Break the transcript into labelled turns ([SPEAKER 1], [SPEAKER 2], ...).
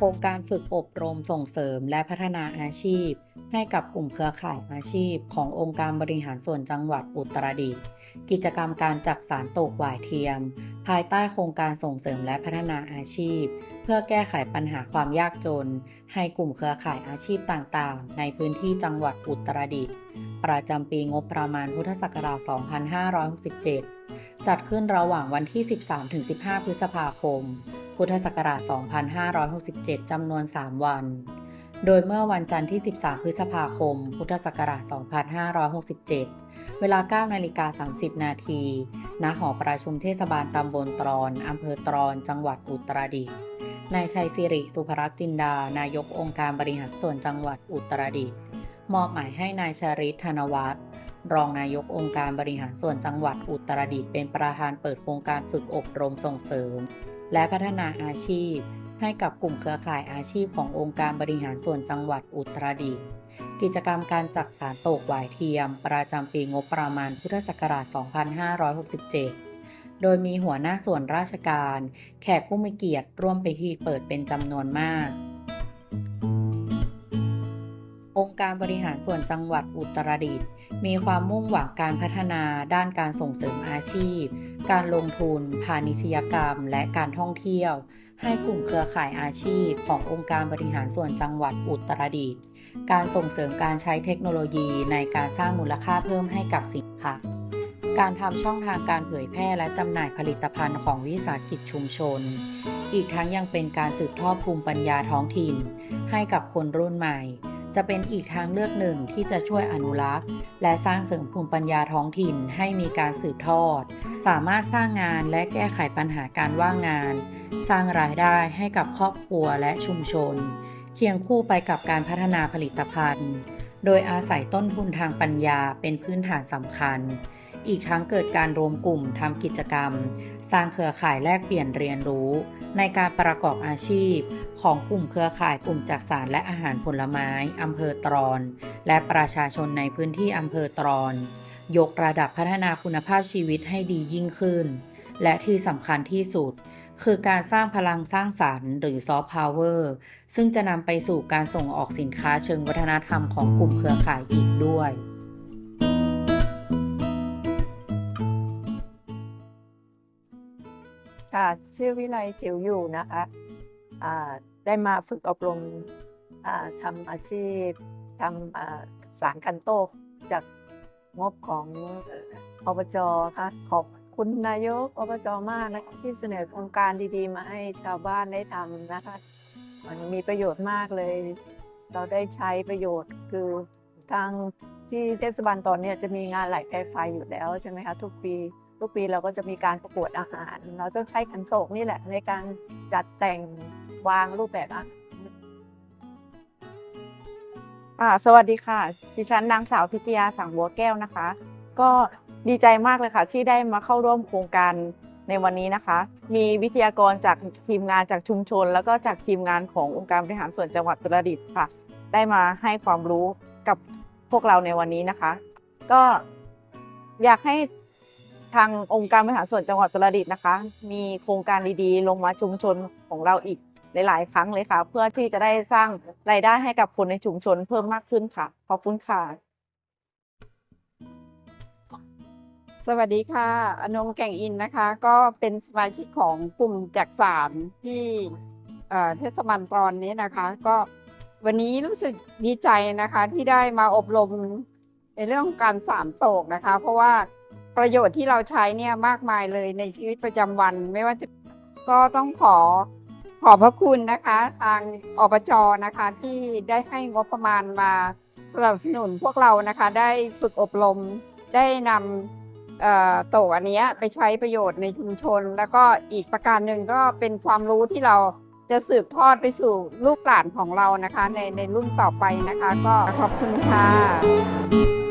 [SPEAKER 1] ครงการฝึกอบรมส่งเสริมและพัฒนาอาชีพ ให้กับกลุ่มเครือข่ายอาชีพ ขององค์การบริหารส่วนจังหวัดอุตรดิตถ์กิจกรรมการจักสารตกหวายเทียม ภายใต้โครงการส่งเสริมและพัฒนาอาชีพ เพื่อแก้ไขปัญหาความยากจน ให้กลุ่มเครือข่ายอาชีพต่างๆ ในพื้นที่จังหวัดอุตรดิตถ์ประจำปีงบประมาณพุทธศักราช 2567 จัดขึ้นระหว่างวันที่ 13-15 พฤษภาคม พุทธศักราช 2567 จำนวน 3 วัน โดยเมื่อวันจันทร์ที่ 13 พฤษภาคม พุทธศักราช 2567 เวลา 9 นาฬิกา 30 นาที ณ หอประชุมเทศบาลตำบลตรอน อำเภอตรอน จังหวัดอุตรดิตถ์ นายชัยสิริสุภรักษ์จินดา นายกองค์การบริหารส่วนจังหวัดอุตรดิตถ์ มอบหมายให้นายชริตธนวัฒน์รองนายกองค์การบริหารส่วนจังหวัดอุตรดิตถ์เป็นประธานเปิดโครงการฝึกอบรมส่งเสริม และพัฒนาอาชีพ ให้กับกลุ่มเครือข่ายอาชีพขององค์การบริหารส่วนจังหวัดอุตรดิตถ์กิจกรรมการจักสารโตกหวายเทียม ประจำปีงบประมาณพุทธศักราช 2567 โดยมีหัวหน้าส่วนราชการ แขกผู้มีเกียรติร่วมไปที่เปิดเป็นจำนวนมาก การบริหารส่วนจังหวัดอุตรดิตถ์มีความมุ่งหวังการพัฒนาด้านการส่งเสริมอาชีพ การลงทุน พาณิชยกรรม และการท่องเที่ยว ให้กลุ่มเครือข่ายอาชีพ ขององค์การบริหารส่วนจังหวัดอุตรดิตถ์การส่งเสริมการใช้เทคโนโลยีในการสร้างมูลค่าเพิ่มให้กับสินค้าการทำช่องทางการเผยแพร่และจำหน่ายผลิตภัณฑ์ของวิสาหกิจชุมชน อีกทั้งยังเป็นการสืบทอดภูมิปัญญาท้องถิ่น ให้กับคนรุ่นใหม่ จะเป็นอีกทางเลือกหนึ่งที่จะช่วยอนุรักษ์ และสร้างเสริมภูมิปัญญาท้องถิ่นให้มีการสืบทอด สามารถสร้างงานและแก้ไขปัญหาการว่างงาน สร้างรายได้ให้กับครอบครัวและชุมชน เคียงคู่ไปกับการพัฒนาผลิตภัณฑ์ โดยอาศัยต้นทุนทางปัญญาเป็นพื้นฐานสำคัญ อีกทั้งเกิดการรวมกลุ่มทำกิจกรรม สร้างเครือข่ายแลกเปลี่ยนเรียนรู้ ในการประกอบอาชีพ ของกลุ่มเครือข่ายกลุ่มจักสารและอาหารผลไม้อำเภอตรอน และประชาชนในพื้นที่อำเภอตรอน ยกระดับพัฒนาคุณภาพชีวิตให้ดียิ่งขึ้น และที่สำคัญที่สุด คือการสร้างพลังสร้างสรรค์หรือซอฟต์พาวเวอร์ซึ่งจะนำไปสู่การส่งออกสินค้าเชิงวัฒนธรรมของกลุ่มเครือข่ายอีกด้วย
[SPEAKER 2] ค่ะ ชื่อวิไลจิ๋วอยู่นะคะได้มาฝึกอบรมทำอาชีพทำสารคันโตกจากงบของอบจค่ะขอบคุณนายกอบจมากนะคะที่เสนอโครงการดีๆ มาให้ชาวบ้านได้ทำนะคะมันมีประโยชน์มากเลย เราได้ใช้ประโยชน์คือทางที่เทศบาลตอนเนี้ยจะมีงานไหลไฟไฟอยู่แล้วใช่ไหมคะทุกปี ทุกปีเราก็จะมีการประกวดอาหาร เราต้องใช้ขันโตกนี่แหละในการจัดแต่งวางรูปแบบอาหาร
[SPEAKER 3] อ่าสวัสดีค่ะ ดิฉันนางสาวพิทยาสังบัวแก้วนะคะ ก็ดีใจมากเลยค่ะ ที่ได้มาเข้าร่วมโครงการในวันนี้นะคะ มีวิทยากรจากทีมงานจากชุมชน แล้วก็จากทีมงานขององค์การบริหารส่วนจังหวัดอุตรดิตค่ะ ได้มาให้ความรู้กับพวกเราในวันนี้นะคะ ก็อยากให้ ทางองค์การบริหารส่วนจังหวัดอุตรดิตถ์นะคะ มีโครงการดีๆ ลงมาชุมชนของเราอีกหลายๆ ครั้งเลยค่ะ เพื่อที่จะได้สร้างรายได้ให้กับคนในชุมชนเพิ่มมากขึ้นค่ะ ขอบคุณค่ะ
[SPEAKER 4] สวัสดีค่ะ อนงแก่งอินนะคะ ก็เป็นสมาชิกของกลุ่มจักสารที่เทศบาลตรอนนี้นะคะ ก็วันนี้รู้สึกดีใจนะคะที่ได้มาอบรมในเรื่องการสารโตกนะคะ เพราะว่า ประโยชน์ที่เราใช้เนี่ยมากมายเลยในชีวิตประจำวัน ไม่ว่าจะก็ต้องขอขอบพระคุณนะคะทางอบจนะคะที่ได้ให้งบประมาณมาสนับสนุนพวกเรานะคะได้ฝึกอบรมได้นำโต๊ะอันนี้ไปใช้ประโยชน์ในชุมชน แล้วก็อีกประการหนึ่งก็เป็นความรู้ที่เราจะสืบทอดไปสู่ลูกหลานของเรานะคะ ในในรุ่นต่อไปนะคะ ก็ขอบคุณค่ะ